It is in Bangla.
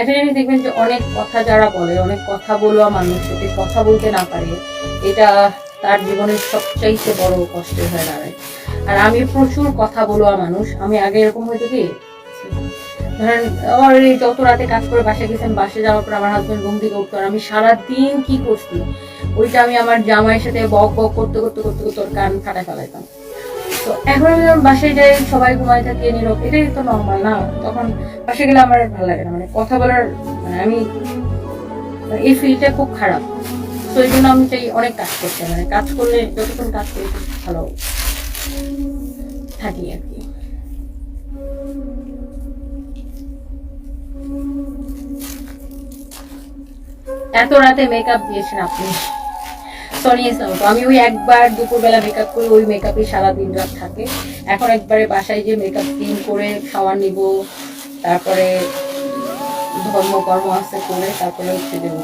একটা জিনিস দেখবেন যে অনেক কথা যারা বলে, অনেক কথা বলুয়া মানুষ যদি কথা বলতে না পারে, এটা তার জীবনের সবচাইতে বড় কষ্টের হয়ে দাঁড়ায়। আর আমি প্রচুর কথা বলুয়া মানুষ, আমি আগে এরকম হয়তো কি? ধরেন, আমার এই যত রাতে কাজ করে বাসে গেছেন বাসে যাওয়ার পর আমার হাজবেন্ড ঘুম থেকে উঠতো আর আমি সারাদিন কি করছি? ওইটা আমি আমার জামাইয়ের সাথে বক বক করতে করতে করতে করতে ওর কান ফাটা ফেলাইতাম। তো এখন আমি যখন বাসায় যাই, সবাই নীরব। এটাই তো নর্মাল না? তখন গেলে আমার ভালো লাগে না। মানে কথা বলার মানে আমি মানে এই ফিলটা খুব খারাপ। তো এই জন্য আমি চাই অনেক কাজ করতে। মানে কাজ করলে যতক্ষণ কাজ করি ভালো থাকি আর কি। এত রাতে মেকআপ দিয়েছেন আপনি? ইসলাম তো আমি ওই একবার দুপুরবেলা মেকআপ করি, ওই মেকআপই সারাদিন রাত থাকে। এখন একবারে বাসায় যে মেকআপ ক্লিন করে খাওয়া নিব, তারপরে ধর্মকর্ম আছে করে তারপরে হচ্ছে দেবো